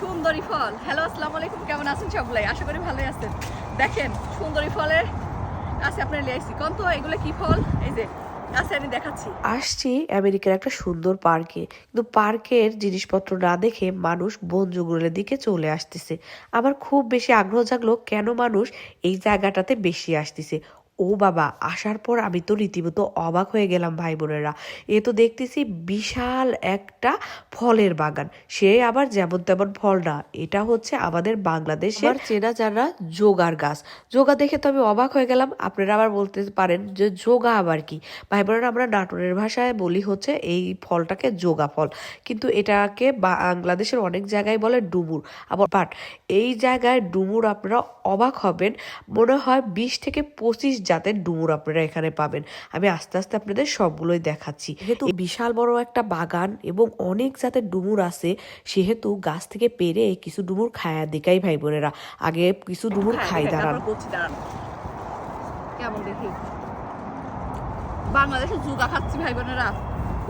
সুন্দরী ফল। হ্যালো আসসালামু আলাইকুম, কেমন আছেন সবাই আশা করি ভালোই আছেন। দেখেন, সুন্দরী ফলের কাছে আপনার আসছি। কোন তো এগুলো কি ফল? এই যে, কাছে আমি দেখাচ্ছি। আসছি আমেরিকার একটা সুন্দর পার্কে। কিন্তু পার্কের জিনিসপত্র না দেখে মানুষ বন জঙ্গলের দিকে চলে আসতেছে। আমার খুব বেশি আগ্রহ জাগলো কেন মানুষ এই জায়গাটাতে বেশি আসতেছে। ও বাবা, আসার পর আমি তো রীতিমতো অবাক হয়ে গেলাম ভাই বোনেরা এ তো দেখতেছি বিশাল একটা ফলের বাগান। সে আবার যেমন তেমন ফল না, এটা হচ্ছে আমাদের বাংলাদেশের চেনা জানা যোগার গাছ। যোগা দেখে তো আমি অবাক হয়ে গেলাম, আপনারা আবার বলতে পারেন যে যোগা আবার কি? ভাই বোনেরা আমরা নাটোরের ভাষায় বলি হচ্ছে এই ফলটাকে যোগা ফল। কিন্তু এটাকে বাংলাদেশের অনেক জায়গায় বলে ডুমুর। আবার বাট, এই জায়গায় ডুমুর আপনারা অবাক হবেন, মনে হয় বিশ থেকে পঁচিশ জাতের ডুমুর আপনারা এখানে পাবেন। আমি আস্তে আস্তে আপনাদের সবগুলোই দেখাচ্ছি। যেহেতু বিশাল বড় একটা বাগান এবং অনেক জাতের ডুমুর আছে সেহেতু গাছ থেকে পেরে কিছু ডুমুর খায়া দেখাই ভাই বোনেরা আগে কিছু ডুমুর খাই দাঁড়ান। দাঁড়ান। কেমন দেখি? বাংলাদেশে জুগা খাচ্ছি ভাই বোনেরা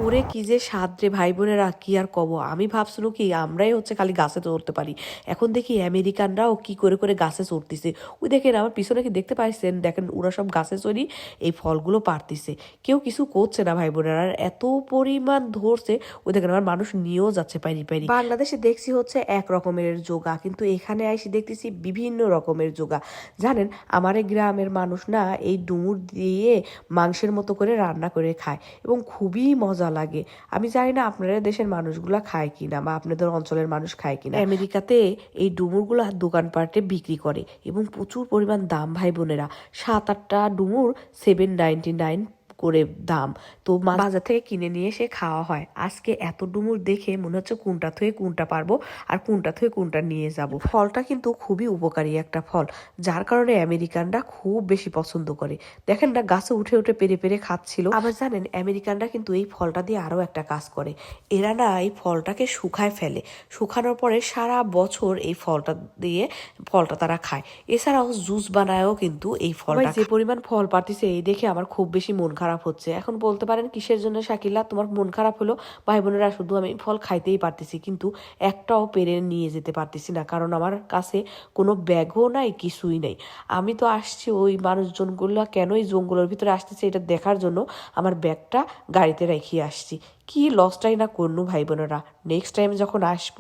ওরে কি যে স্বাদ রে ভাই বোনেরা কি আর কব? আমি ভাবছিলাম কি, আমরাই হচ্ছে খালি গাছে চড়তে পারি। এখন দেখি আমেরিকানরাও কি করে করে গাছে চড়তেছে। ওই দেখেন, আমার পিছনে কি দেখতে পাইছেন? দেখেন, ওরা সব গাছে চড়ি এই ফলগুলো পারতেছে কেউ কিছু করছে না ভাই বোনেরা আর এত পরিমাণ ধরছে। ওই দেখেন, আমার মানুষ নিয়েও যাচ্ছে পারি পারি বাংলাদেশে দেখছি হচ্ছে এক রকমের যোগা, কিন্তু এখানে আইসি দেখতেছি বিভিন্ন রকমের যোগা। জানেন, আমার গ্রামের মানুষ না এই ডুমুর দিয়ে মাংসের মতো করে রান্না করে খায় এবং খুবই মজা লাগে। আমি জানি না আপনাদের দেশের মানুষগুলা খায় কিনা বা আপনাদের অঞ্চলের মানুষ খায় কিনা। আমেরিকাতে এই ডুমুরগুলো দোকানপাটে বিক্রি করে এবং প্রচুর পরিমাণ দাম ভাই বোনেরা। সাত আটটা ডুমুর সেভেন নাইনটি নাইন করে দাম। তো বাজার থেকে কিনে নিয়ে এসে খাওয়া হয়। আজকে এত ডুমুর দেখে মনে হচ্ছে কোনটা থেকে কোনটা পারব আর কোনটা থেকে কোনটা নিয়ে যাব। ফলটা কিন্তু খুবই উপকারী একটা ফল যার কারণে আমেরিকানরা খুব বেশি পছন্দ করে। দেখেন না গাছে উঠে উঠে পেরে পেরে খাচ্ছিল। আবার জানেন আমেরিকানরা কিন্তু এই ফলটা দিয়ে আরও একটা কাজ করে। এরা না এই ফলটাকে শুকায় ফেলে। শুকানোর পরে সারা বছর এই ফলটা দিয়ে ফলটা তারা খায়। এছাড়াও জুস বানায়ও কিন্তু এই ফলটা যে পরিমাণ ফল পাতিছে এই দেখে আমার খুব বেশি মন খারাপ হচ্ছে। এখন বলতে পারেন কিসের জন্য শাকিলা? তোমার মন খারাপ হলো? ভাই বোনেরা শুধু আমি ফল খাইতেই পারতেছি, কিন্তু একটাও পেরে নিয়ে যেতে পারতেছি না। কারণ আমার কাছে কোনো ব্যাগও নাই, কিছুই নাই। আমি তো আসছি ওই মানুষজনগুলো কেনই জঙ্গলের ভিতরে আসতেছে এটা দেখার জন্য। আমার ব্যাগটা গাড়িতে রেখে আসছি। কি লসটাই না করনু ভাই বোনেরা নেক্সট টাইম যখন আসব,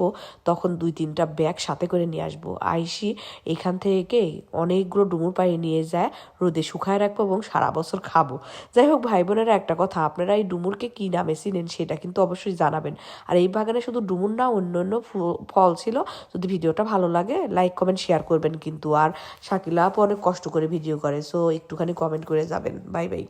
তখন দুই তিনটা ব্যাগ সাথে করে নিয়ে আসব। আইসি এখান থেকে অনেকগুলো ডুমুর পায়ে নিয়ে যায়, রোদে শুকায় রাখব এবং সারা বছর খাব। যাই হোক ভাই বোনেরা একটা কথা, আপনারা এই ডুমুরকে কী নামে চিনেন সেটা কিন্তু অবশ্যই জানাবেন। আর এই বাগানে শুধু ডুমুর না, অন্য অন্য ফল ছিল। যদি ভিডিওটা ভালো লাগে লাইক কমেন্ট শেয়ার করবেন কিন্তু। আর শাকিলা আপু অনেক কষ্ট করে ভিডিও করে সো একটুখানি কমেন্ট করে যাবেন। Bye bye